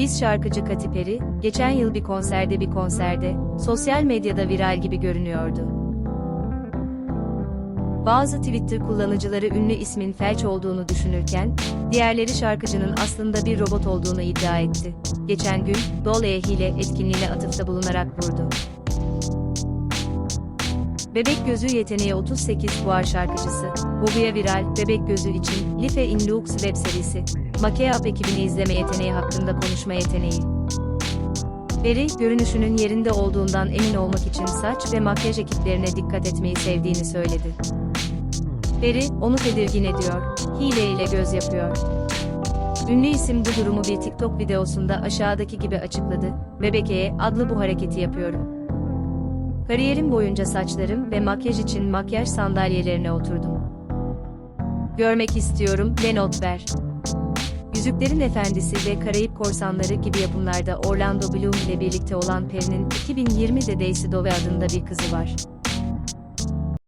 Biz şarkıcı Katy Perry, geçen yıl bir konserde bir konserde, sosyal medyada viral gibi görünüyordu. Bazı Twitter kullanıcıları ünlü ismin felç olduğunu düşünürken, diğerleri şarkıcının aslında bir robot olduğunu iddia etti. Geçen gün, Dole hile etkinliğine atıfta bulunarak vurdu. Bebek Gözü Yeteneği 38 Fuar şarkıcısı, Bobia Viral, Bebek Gözü için, Life in Lux web serisi, Makeup ekibini izleme yeteneği hakkında konuşma yeteneği. Peri, görünüşünün yerinde olduğundan emin olmak için saç ve makyaj ekiplerine dikkat etmeyi sevdiğini söyledi. Peri, onu tedirgin ediyor, hile ile göz yapıyor. Ünlü isim bu durumu bir TikTok videosunda aşağıdaki gibi açıkladı, Bebeke'ye adlı bu hareketi yapıyorum. Kariyerim boyunca saçlarım ve makyaj için makyaj sandalyelerine oturdum. Görmek istiyorum ve not ver. Yüzüklerin Efendisi ve Karayip Korsanları gibi yapımlarda Orlando Bloom ile birlikte olan Peri'nin 2020'de Daisy Dove adında bir kızı var.